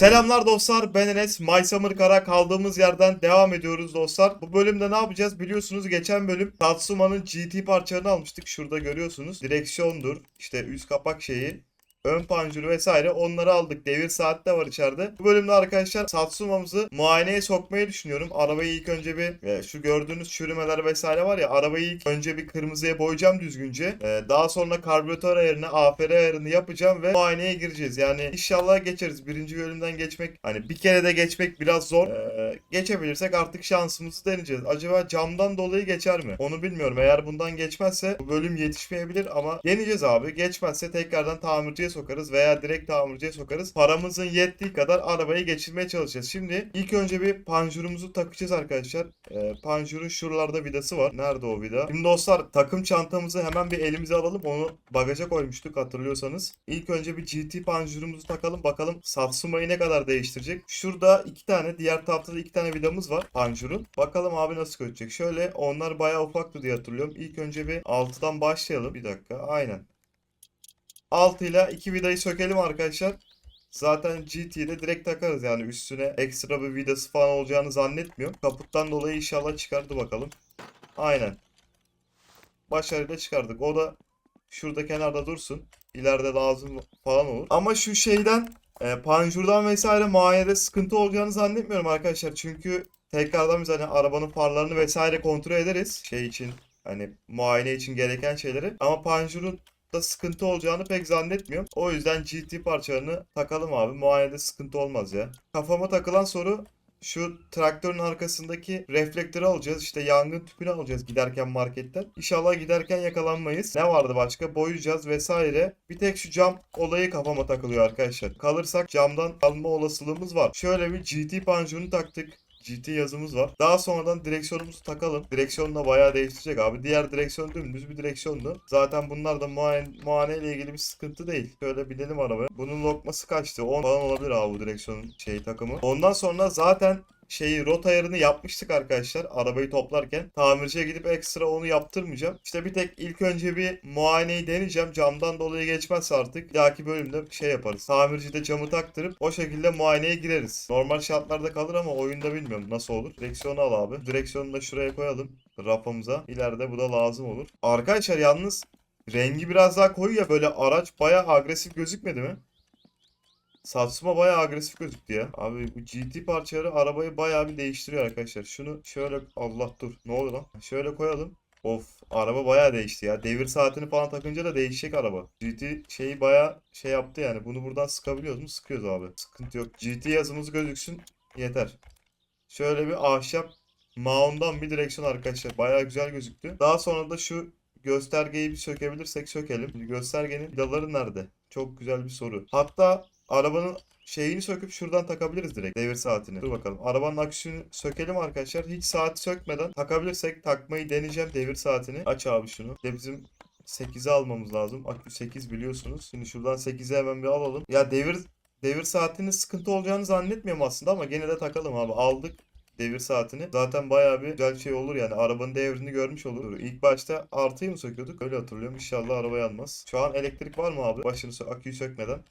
Selamlar dostlar ben Enes. My Summer Kara kaldığımız yerden devam ediyoruz dostlar. Bu bölümde ne yapacağız biliyorsunuz geçen bölüm Tatsuma'nın GT parçalarını almıştık. Şurada görüyorsunuz. Direksiyondur işte üst kapak şeyi. Ön panjuru vesaire onları aldık. Devir saat de var içeride. Bu bölümde arkadaşlar Satsuma'mızı muayeneye sokmayı düşünüyorum. Arabayı ilk önce bir e, şu gördüğünüz çürümeler vesaire var ya arabayı ilk önce bir kırmızıya boyayacağım düzgünce. E, daha sonra karbüratör ayarını, AFR ayarını yapacağım ve muayeneye gireceğiz. Yani inşallah geçeriz. Birinci bölümden geçmek hani bir kere de geçmek biraz zor. E, geçebilirsek artık şansımızı deneyeceğiz. Acaba camdan dolayı geçer mi? Onu bilmiyorum. Eğer bundan geçmezse bu bölüm yetişmeyebilir ama deneyeceğiz abi. Geçmezse tekrardan tamirciye sokarız veya direkt tamirciye sokarız. Paramızın yettiği kadar arabayı geçirmeye çalışacağız. Şimdi ilk önce bir panjurumuzu takacağız arkadaşlar. Ee, panjurun şuralarda vidası var. Nerede o vida? Şimdi dostlar takım çantamızı hemen bir elimize alalım. Onu bagaja koymuştuk hatırlıyorsanız. İlk önce bir GT panjurumuzu takalım. Bakalım Satsuma'yı ne kadar değiştirecek. Şurada iki tane diğer tarafta da iki tane vidamız var panjurun. Bakalım abi nasıl götürecek. Şöyle onlar bayağı ufaktı diye hatırlıyorum. İlk önce bir 6'dan başlayalım. Bir dakika aynen. 6 ile 2 vidayı sökelim arkadaşlar. Zaten GT'de direkt takarız yani üstüne ekstra bir vidası falan olacağını zannetmiyorum. Kaputtan dolayı inşallah çıkardı bakalım. Aynen. Başarıyla çıkardık. O da şurada kenarda dursun. İleride lazım falan olur. Ama şu şeyden e, panjurdan vesaire muayenede sıkıntı olacağını zannetmiyorum arkadaşlar. Çünkü tekrardan biz hani arabanın farlarını vesaire kontrol ederiz. Şey için hani muayene için gereken şeyleri. Ama panjurun da sıkıntı olacağını pek zannetmiyorum. O yüzden GT parçalarını takalım abi. Muayenede sıkıntı olmaz ya. Kafama takılan soru şu traktörün arkasındaki reflektörü alacağız. İşte yangın tüpünü alacağız giderken marketten. İnşallah giderken yakalanmayız. Ne vardı başka? Boyayacağız vesaire. Bir tek şu cam olayı kafama takılıyor arkadaşlar. Kalırsak camdan alma olasılığımız var. Şöyle bir GT panjurunu taktık. GT yazımız var. Daha sonradan direksiyonumuzu takalım. Direksiyon da bayağı değiştirecek abi. Diğer direksiyon dümdüz bir direksiyondu. Zaten bunlar da muayene, muayene ile ilgili bir sıkıntı değil. Şöyle binelim arabaya. Bunun lokması kaçtı? 10 falan olabilir abi bu direksiyonun şey takımı. Ondan sonra zaten şeyi rot ayarını yapmıştık arkadaşlar arabayı toplarken. Tamirciye gidip ekstra onu yaptırmayacağım. İşte bir tek ilk önce bir muayeneyi deneyeceğim. Camdan dolayı geçmezse artık bir dahaki bölümde şey yaparız. Tamircide camı taktırıp o şekilde muayeneye gireriz. Normal şartlarda kalır ama oyunda bilmiyorum nasıl olur. Direksiyonu al abi. Direksiyonu da şuraya koyalım. Rafımıza. İleride bu da lazım olur. Arkadaşlar yalnız rengi biraz daha koyu ya böyle araç bayağı agresif gözükmedi mi? Satsuma bayağı agresif gözüktü ya. Abi bu GT parçaları arabayı bayağı bir değiştiriyor arkadaşlar. Şunu şöyle Allah dur. Ne oluyor lan? Şöyle koyalım. Of araba bayağı değişti ya. Devir saatini falan takınca da değişecek araba. GT şeyi bayağı şey yaptı yani. Bunu buradan sıkabiliyoruz mu? Sıkıyoruz abi. Sıkıntı yok. GT yazımız gözüksün. Yeter. Şöyle bir ahşap mount'dan bir direksiyon arkadaşlar. Bayağı güzel gözüktü. Daha sonra da şu göstergeyi bir sökebilirsek sökelim. Göstergenin vidaları nerede? Çok güzel bir soru. Hatta arabanın şeyini söküp şuradan takabiliriz direkt devir saatini. Dur bakalım. Arabanın aküsünü sökelim arkadaşlar. Hiç saati sökmeden takabilirsek takmayı deneyeceğim devir saatini. Aç abi şunu. De bizim 8'e almamız lazım. Akü 8 biliyorsunuz. Şimdi şuradan 8'e hemen bir alalım. Ya devir devir saatinin sıkıntı olacağını zannetmiyorum aslında ama gene de takalım abi. Aldık devir saatini. Zaten bayağı bir güzel şey olur yani. Arabanın devrini görmüş olur. İlk başta artıyı mı söküyorduk? Öyle hatırlıyorum. İnşallah araba yanmaz. Şu an elektrik var mı abi? Başını sö- aküyü sökmeden.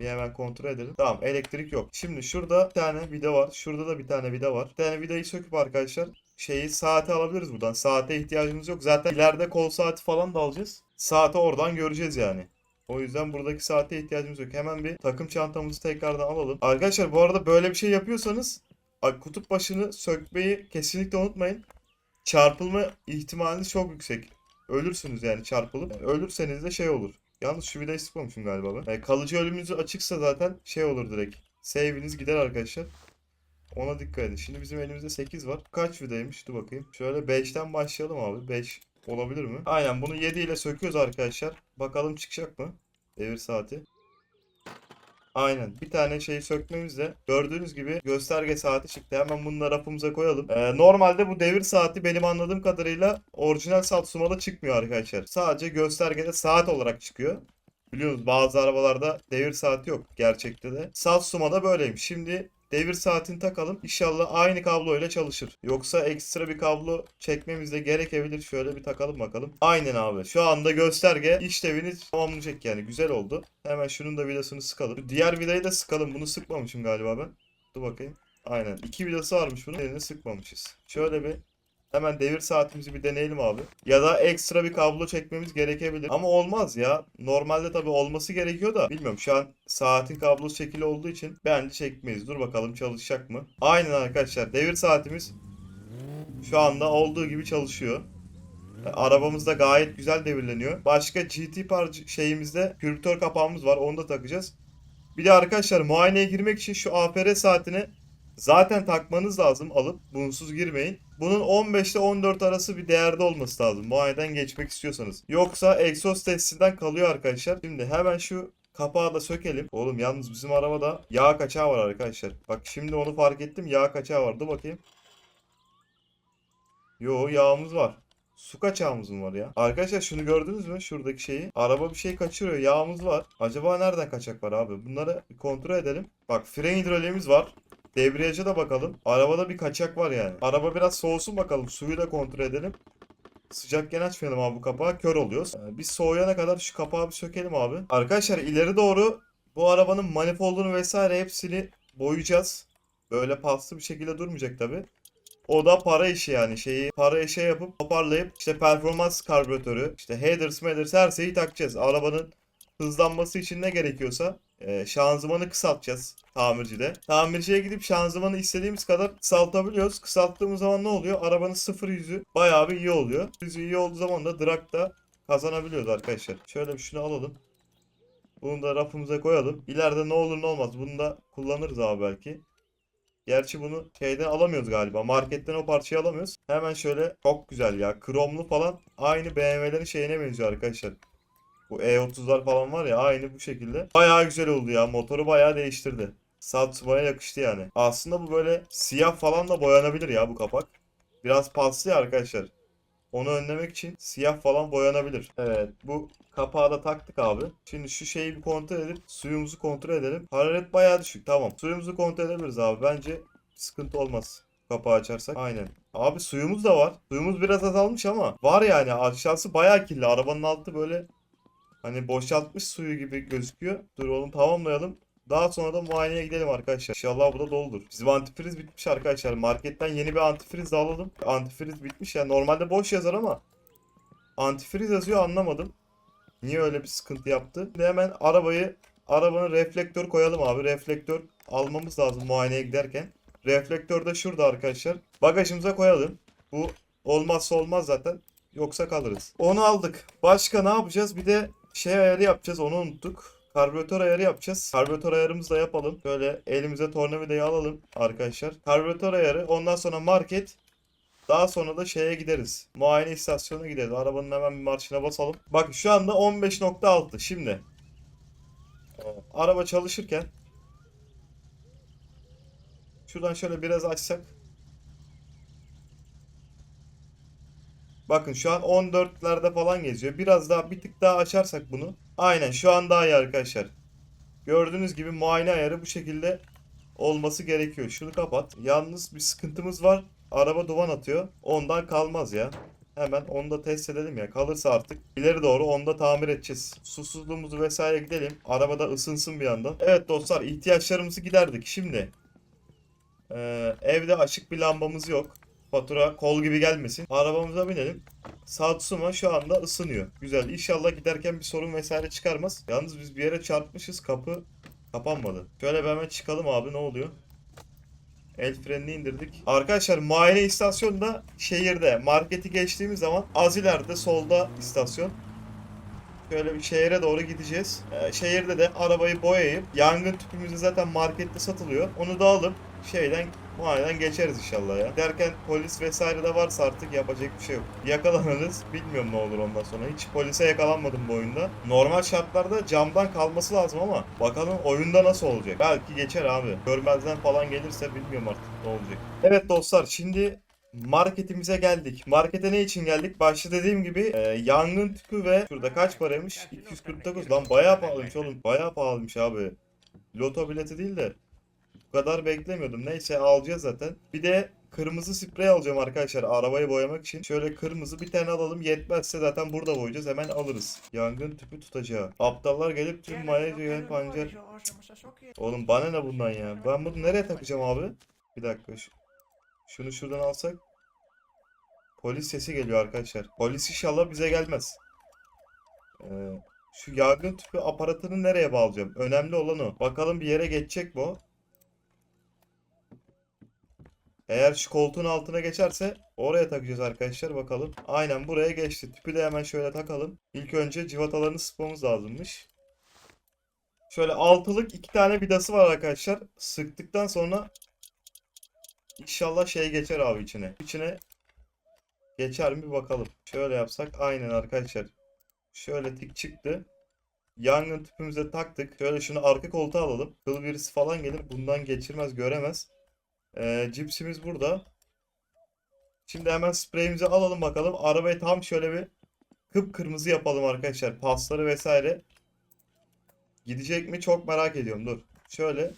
Bir hemen kontrol edelim. Tamam elektrik yok. Şimdi şurada bir tane vida var. Şurada da bir tane vida var. Bir tane vidayı söküp arkadaşlar şeyi saate alabiliriz buradan. Saate ihtiyacımız yok. Zaten ileride kol saati falan da alacağız. Saati oradan göreceğiz yani. O yüzden buradaki saate ihtiyacımız yok. Hemen bir takım çantamızı tekrardan alalım. Arkadaşlar bu arada böyle bir şey yapıyorsanız kutup başını sökmeyi kesinlikle unutmayın. Çarpılma ihtimaliniz çok yüksek. Ölürsünüz yani çarpılıp. Ölürseniz de şey olur. Yalnız şu vidayı sıkmamışım galiba ben. Yani kalıcı ölümünüz açıksa zaten şey olur direkt. Save'iniz gider arkadaşlar. Ona dikkat edin. Şimdi bizim elimizde 8 var. Kaç vidaymış? Dur bakayım. Şöyle 5'ten başlayalım abi. 5 olabilir mi? Aynen bunu 7 ile söküyoruz arkadaşlar. Bakalım çıkacak mı? Devir saati. Aynen. Bir tane şeyi sökmemizle gördüğünüz gibi gösterge saati çıktı. Hemen bunu da rafımıza koyalım. Ee, normalde bu devir saati benim anladığım kadarıyla orijinal Satsuma'da çıkmıyor arkadaşlar. Sadece göstergede saat olarak çıkıyor. Biliyorsunuz bazı arabalarda devir saati yok gerçekte de. Satsuma'da böyleymiş. Şimdi devir saatini takalım. İnşallah aynı kabloyla çalışır. Yoksa ekstra bir kablo çekmemiz de gerekebilir. Şöyle bir takalım bakalım. Aynen abi. Şu anda gösterge işlevini tamamlayacak yani. Güzel oldu. Hemen şunun da vidasını sıkalım. Diğer vidayı da sıkalım. Bunu sıkmamışım galiba ben. Dur bakayım. Aynen. İki vidası varmış bunun. Birini sıkmamışız. Şöyle bir Hemen devir saatimizi bir deneyelim abi. Ya da ekstra bir kablo çekmemiz gerekebilir. Ama olmaz ya. Normalde tabii olması gerekiyor da. Bilmiyorum şu an saatin kablosu çekili olduğu için bence çekmeyiz. Dur bakalım çalışacak mı? Aynen arkadaşlar. Devir saatimiz şu anda olduğu gibi çalışıyor. E, Arabamız da gayet güzel devirleniyor. Başka GT parça şeyimizde kürtör kapağımız var. Onu da takacağız. Bir de arkadaşlar muayeneye girmek için şu APR saatini zaten takmanız lazım alıp bunsuz girmeyin. Bunun 15 ile 14 arası bir değerde olması lazım muayeneden geçmek istiyorsanız. Yoksa egzoz testinden kalıyor arkadaşlar. Şimdi hemen şu kapağı da sökelim. Oğlum yalnız bizim arabada yağ kaçağı var arkadaşlar. Bak şimdi onu fark ettim yağ kaçağı vardı bakayım. Yo yağımız var. Su kaçağımız mı var ya? Arkadaşlar şunu gördünüz mü? Şuradaki şeyi. Araba bir şey kaçırıyor. Yağımız var. Acaba nereden kaçak var abi? Bunları kontrol edelim. Bak fren hidroliğimiz var. Debriyaja da bakalım. Arabada bir kaçak var yani. Araba biraz soğusun bakalım. Suyu da kontrol edelim. Sıcakken açmayalım abi bu kapağı. Kör oluyoruz. Ee, Biz soğuyana kadar şu kapağı bir sökelim abi. Arkadaşlar ileri doğru bu arabanın manifoldunu vesaire hepsini boyayacağız. Böyle paslı bir şekilde durmayacak tabi. O da para işi yani şeyi para işe yapıp toparlayıp işte performans karbüratörü işte headers headers her şeyi takacağız. Arabanın hızlanması için ne gerekiyorsa e, şanzımanı kısaltacağız tamircide. Tamirciye gidip şanzımanı istediğimiz kadar kısaltabiliyoruz. Kısalttığımız zaman ne oluyor? Arabanın sıfır yüzü bayağı bir iyi oluyor. Yüzü iyi olduğu zaman da dragda kazanabiliyoruz arkadaşlar. Şöyle bir şunu alalım. Bunu da rafımıza koyalım. İleride ne olur ne olmaz. Bunu da kullanırız abi belki. Gerçi bunu şeyden alamıyoruz galiba. Marketten o parçayı alamıyoruz. Hemen şöyle çok güzel ya. Kromlu falan aynı BMW'lerin şeyine benziyor arkadaşlar. Bu E30'lar falan var ya aynı bu şekilde. Bayağı güzel oldu ya. Motoru bayağı değiştirdi. Satsuma'ya yakıştı yani. Aslında bu böyle siyah falan da boyanabilir ya bu kapak. Biraz paslı ya arkadaşlar. Onu önlemek için siyah falan boyanabilir. Evet bu kapağı da taktık abi. Şimdi şu şeyi bir kontrol edip suyumuzu kontrol edelim. Hararet bayağı düşük tamam. Suyumuzu kontrol edebiliriz abi. Bence sıkıntı olmaz. Kapağı açarsak. Aynen. Abi suyumuz da var. Suyumuz biraz azalmış ama var yani aşağısı bayağı kirli. Arabanın altı böyle hani boşaltmış suyu gibi gözüküyor. Dur oğlum tamamlayalım. Daha sonra da muayeneye gidelim arkadaşlar. İnşallah bu da doludur. Bizim antifriz bitmiş arkadaşlar. Marketten yeni bir antifriz alalım. Antifriz bitmiş yani normalde boş yazar ama antifriz yazıyor anlamadım. Niye öyle bir sıkıntı yaptı? Şimdi hemen arabayı arabanın reflektör koyalım abi. Reflektör almamız lazım muayeneye giderken. Reflektör de şurada arkadaşlar. Bagajımıza koyalım. Bu olmazsa olmaz zaten. Yoksa kalırız. Onu aldık. Başka ne yapacağız? Bir de şey ayarı yapacağız. Onu unuttuk. Karbüratör ayarı yapacağız. Karbüratör ayarımızı da yapalım. Böyle elimize tornavidayı alalım arkadaşlar. Karbüratör ayarı. Ondan sonra market. Daha sonra da şeye gideriz. Muayene istasyonuna gideriz. Arabanın hemen bir marşına basalım. Bak şu anda 15.6. Şimdi. Araba çalışırken. Şuradan şöyle biraz açsak. Bakın şu an 14'lerde falan geziyor. Biraz daha bir tık daha açarsak bunu. Aynen şu an daha iyi arkadaşlar. Gördüğünüz gibi muayene ayarı bu şekilde olması gerekiyor. Şunu kapat. Yalnız bir sıkıntımız var. Araba duman atıyor. Ondan kalmaz ya. Hemen onu da test edelim ya. Kalırsa artık ileri doğru onu da tamir edeceğiz. Susuzluğumuzu vesaire gidelim. Arabada ısınsın bir yandan. Evet dostlar ihtiyaçlarımızı giderdik. Şimdi eee, evde açık bir lambamız yok. Fatura kol gibi gelmesin. Arabamıza binelim. Satsuma şu anda ısınıyor. Güzel. İnşallah giderken bir sorun vesaire çıkarmaz. Yalnız biz bir yere çarpmışız. Kapı kapanmadı. Şöyle bir hemen çıkalım abi ne oluyor? El frenini indirdik. Arkadaşlar muayene istasyonu da şehirde. Marketi geçtiğimiz zaman az ileride solda istasyon. Şöyle bir şehire doğru gideceğiz. Ee, şehirde de arabayı boyayıp yangın tüpümüzü zaten markette satılıyor. Onu da alıp şeyden muayeneden geçeriz inşallah ya. Derken polis vesaire de varsa artık yapacak bir şey yok. Yakalanırız. Bilmiyorum ne olur ondan sonra. Hiç polise yakalanmadım bu oyunda. Normal şartlarda camdan kalması lazım ama bakalım oyunda nasıl olacak. Belki geçer abi. Görmezden falan gelirse bilmiyorum artık ne olacak. Evet dostlar şimdi marketimize geldik. Markete ne için geldik? Başta dediğim gibi e, yangın tüpü ve şurada kaç paraymış? 249 lan bayağı pahalıymış oğlum. Bayağı pahalıymış abi. Loto bileti değil de Bu kadar beklemiyordum. Neyse alacağız zaten. Bir de kırmızı sprey alacağım arkadaşlar arabayı boyamak için. Şöyle kırmızı bir tane alalım. Yetmezse zaten burada boyayacağız. Hemen alırız. Yangın tüpü tutacağı. Aptallar gelip tüm maya pancar. Oğlum bana ne bundan ya? Ben bunu nereye takacağım abi? Bir dakika. şu- Şunu şuradan alsak. Polis sesi geliyor arkadaşlar. Polis inşallah bize gelmez. Ee, şu yangın tüpü aparatını nereye bağlayacağım? Önemli olan o. Bakalım bir yere geçecek o? Eğer şu koltuğun altına geçerse oraya takacağız arkadaşlar bakalım. Aynen buraya geçti. Tüpü de hemen şöyle takalım. İlk önce civatalarını sıkmamız lazımmış. Şöyle altılık iki tane vidası var arkadaşlar. Sıktıktan sonra inşallah şey geçer abi içine. İçine geçer mi bakalım. Şöyle yapsak aynen arkadaşlar. Şöyle tik çıktı. Yangın tüpümüze taktık. Şöyle şunu arka koltuğa alalım. Kıl birisi falan gelir. Bundan geçirmez, göremez. Ee, cipsimiz burada. Şimdi hemen spreyimizi alalım bakalım. Arabayı tam şöyle bir kıpkırmızı yapalım arkadaşlar. Pasları vesaire. Gidecek mi çok merak ediyorum. Dur. Şöyle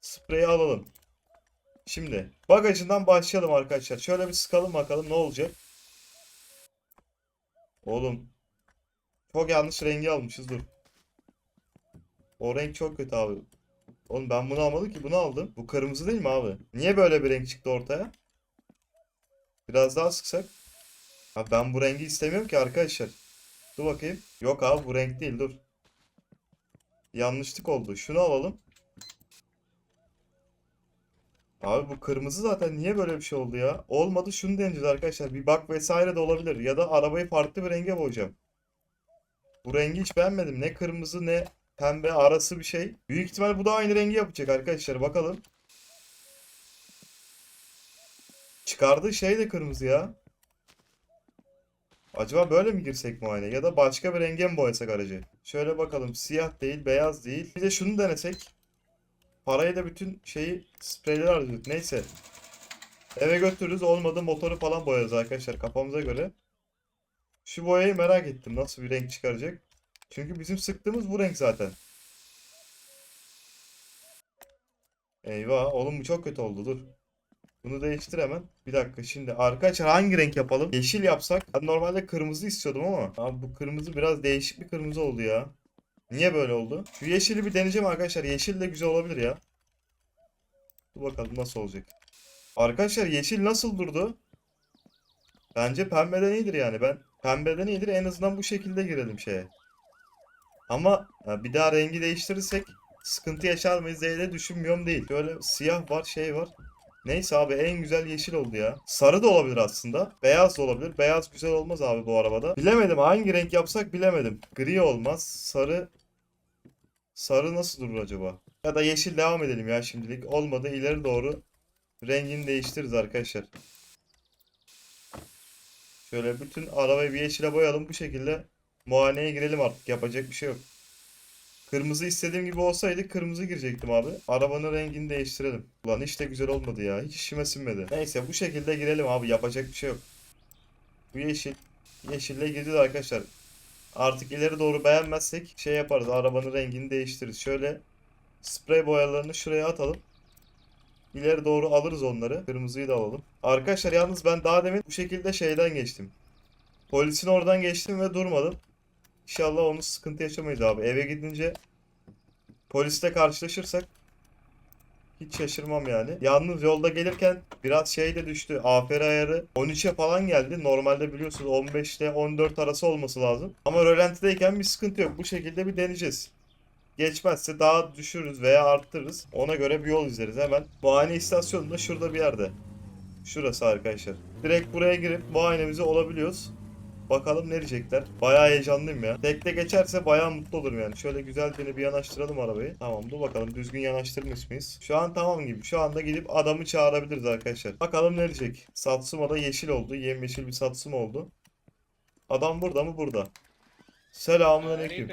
spreyi alalım. Şimdi bagajından başlayalım arkadaşlar. Şöyle bir sıkalım bakalım ne olacak. Oğlum çok yanlış rengi almışız dur. O renk çok kötü abi. Oğlum ben bunu almadım ki bunu aldım. Bu kırmızı değil mi abi? Niye böyle bir renk çıktı ortaya? Biraz daha sıksak. Ha ben bu rengi istemiyorum ki arkadaşlar. Dur bakayım. Yok abi bu renk değil dur. Yanlışlık oldu. Şunu alalım. Abi bu kırmızı zaten niye böyle bir şey oldu ya? Olmadı şunu deneyeceğiz arkadaşlar. Bir bak vesaire de olabilir. Ya da arabayı farklı bir renge boyayacağım. Bu rengi hiç beğenmedim. Ne kırmızı ne pembe arası bir şey. Büyük ihtimal bu da aynı rengi yapacak arkadaşlar. Bakalım. Çıkardığı şey de kırmızı ya. Acaba böyle mi girsek muayene ya da başka bir renge mi boyasak aracı? Şöyle bakalım siyah değil beyaz değil. Bir de şunu denesek. Parayı da bütün şeyi spreyler harcadık. Neyse. Eve götürürüz olmadı motoru falan boyarız arkadaşlar kafamıza göre. Şu boyayı merak ettim nasıl bir renk çıkaracak. Çünkü bizim sıktığımız bu renk zaten. Eyvah oğlum bu çok kötü oldu dur. Bunu değiştir hemen. Bir dakika şimdi arkadaşlar hangi renk yapalım? Yeşil yapsak. Ben normalde kırmızı istiyordum ama. Abi bu kırmızı biraz değişik bir kırmızı oldu ya. Niye böyle oldu? Şu yeşili bir deneyeceğim arkadaşlar. Yeşil de güzel olabilir ya. Dur bakalım nasıl olacak. Arkadaşlar yeşil nasıl durdu? Bence pembeden iyidir yani. Ben pembeden iyidir. En azından bu şekilde girelim şeye. Ama ha, bir daha rengi değiştirirsek sıkıntı yaşar mıyız diye de düşünmüyorum değil. Şöyle siyah var şey var. Neyse abi en güzel yeşil oldu ya. Sarı da olabilir aslında. Beyaz da olabilir. Beyaz güzel olmaz abi bu arabada. Bilemedim hangi renk yapsak bilemedim. Gri olmaz. Sarı Sarı nasıl durur acaba? Ya da yeşil devam edelim ya şimdilik. Olmadı ileri doğru rengini değiştiririz arkadaşlar. Şöyle bütün arabayı bir yeşile boyayalım. Bu şekilde muayeneye girelim artık. Yapacak bir şey yok. Kırmızı istediğim gibi olsaydı kırmızı girecektim abi. Arabanın rengini değiştirelim. Ulan hiç de güzel olmadı ya. Hiç işime sinmedi. Neyse bu şekilde girelim abi. Yapacak bir şey yok. Bu yeşil. Yeşille girdi arkadaşlar. Artık ileri doğru beğenmezsek şey yaparız. Arabanın rengini değiştiririz. Şöyle sprey boyalarını şuraya atalım. İleri doğru alırız onları. Kırmızıyı da alalım. Arkadaşlar yalnız ben daha demin bu şekilde şeyden geçtim. Polisin oradan geçtim ve durmadım. İnşallah onu sıkıntı yaşamayız abi. Eve gidince polisle karşılaşırsak hiç şaşırmam yani. Yalnız yolda gelirken biraz şey de düştü. AFR ayarı 13'e falan geldi. Normalde biliyorsunuz 15 ile 14 arası olması lazım. Ama rölantideyken bir sıkıntı yok. Bu şekilde bir deneyeceğiz. Geçmezse daha düşürürüz veya arttırırız. Ona göre bir yol izleriz hemen. Muayene istasyonu da şurada bir yerde. Şurası arkadaşlar. Direkt buraya girip muayenemizi olabiliyoruz. Bakalım ne diyecekler. Bayağı heyecanlıyım ya. Tekte geçerse bayağı mutlu olurum yani. Şöyle güzel bir bir yanaştıralım arabayı. Tamam dur bakalım düzgün yanaştırmış mıyız? Şu an tamam gibi. Şu anda gidip adamı çağırabiliriz arkadaşlar. Bakalım ne diyecek. Satsuma da yeşil oldu. Yemyeşil bir Satsuma oldu. Adam burada mı? Burada. Selamünaleyküm.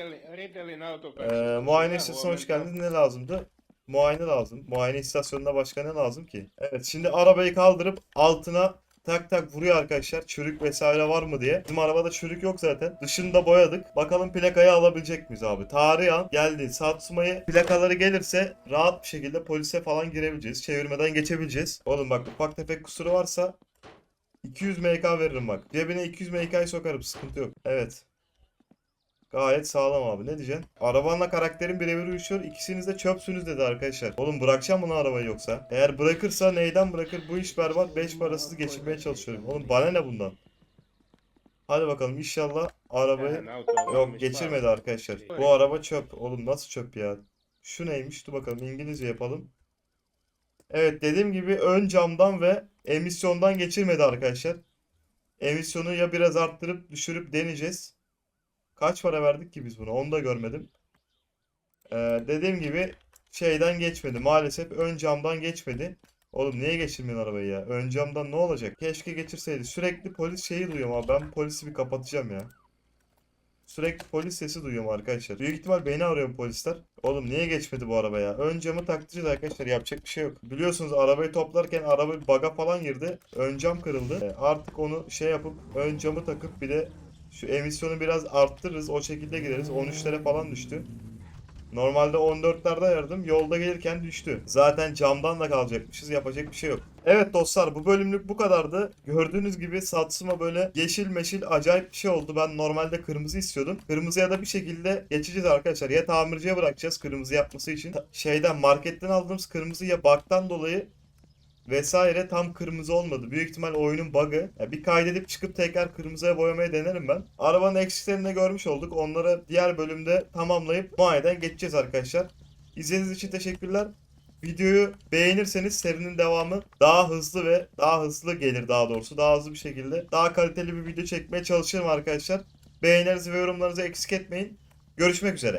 Ee, muayene istasyonuna hoş geldiniz. Ne lazımdı? Muayene lazım. Muayene istasyonuna başka ne lazım ki? Evet şimdi arabayı kaldırıp altına tak tak vuruyor arkadaşlar. Çürük vesaire var mı diye. Bizim arabada çürük yok zaten. Dışını da boyadık. Bakalım plakayı alabilecek miyiz abi? Tarih an geldi. Satsuma'yı plakaları gelirse rahat bir şekilde polise falan girebileceğiz. Çevirmeden geçebileceğiz. Oğlum bak ufak tefek kusuru varsa 200 MK veririm bak. Cebine 200 MK'yı sokarım sıkıntı yok. Evet. Gayet sağlam abi. Ne diyeceksin? Arabanla karakterin birebir uyuşuyor. İkisiniz de çöpsünüz dedi arkadaşlar. Oğlum bırakacağım bunu arabayı yoksa. Eğer bırakırsa neyden bırakır? Bu iş berbat. 5 parasız geçirmeye çalışıyorum. Oğlum bana ne bundan? Hadi bakalım inşallah arabayı... Yok geçirmedi arkadaşlar. Bu araba çöp. Oğlum nasıl çöp ya? Şu neymiş? Dur bakalım İngilizce yapalım. Evet dediğim gibi ön camdan ve emisyondan geçirmedi arkadaşlar. Emisyonu ya biraz arttırıp düşürüp deneyeceğiz. Kaç para verdik ki biz buna? Onu da görmedim. Ee, dediğim gibi şeyden geçmedi. Maalesef ön camdan geçmedi. Oğlum niye geçirmiyorsun arabayı ya? Ön camdan ne olacak? Keşke geçirseydi. Sürekli polis şeyi duyuyorum abi. Ben polisi bir kapatacağım ya. Sürekli polis sesi duyuyorum arkadaşlar. Büyük ihtimal beni arıyor polisler. Oğlum niye geçmedi bu araba ya? Ön camı taktıracağız arkadaşlar. Yapacak bir şey yok. Biliyorsunuz arabayı toplarken araba baga falan girdi. Ön cam kırıldı. E, Artık onu şey yapıp ön camı takıp bir de şu emisyonu biraz arttırırız. O şekilde gideriz. 13'lere falan düştü. Normalde 14'lerde ayardım. Yolda gelirken düştü. Zaten camdan da kalacakmışız. Yapacak bir şey yok. Evet dostlar bu bölümlük bu kadardı. Gördüğünüz gibi Satsuma böyle yeşil meşil acayip bir şey oldu. Ben normalde kırmızı istiyordum. Kırmızıya da bir şekilde geçeceğiz arkadaşlar. Ya tamirciye bırakacağız kırmızı yapması için. Ta- şeyden marketten aldığımız kırmızı ya baktan dolayı vesaire tam kırmızı olmadı. Büyük ihtimal oyunun bug'ı. Ya bir kaydedip çıkıp tekrar kırmızıya boyamaya denerim ben. Arabanın eksiklerini de görmüş olduk. Onları diğer bölümde tamamlayıp muayeneden geçeceğiz arkadaşlar. İzlediğiniz için teşekkürler. Videoyu beğenirseniz serinin devamı daha hızlı ve daha hızlı gelir daha doğrusu. Daha hızlı bir şekilde daha kaliteli bir video çekmeye çalışırım arkadaşlar. Beğenilerinizi ve yorumlarınızı eksik etmeyin. Görüşmek üzere.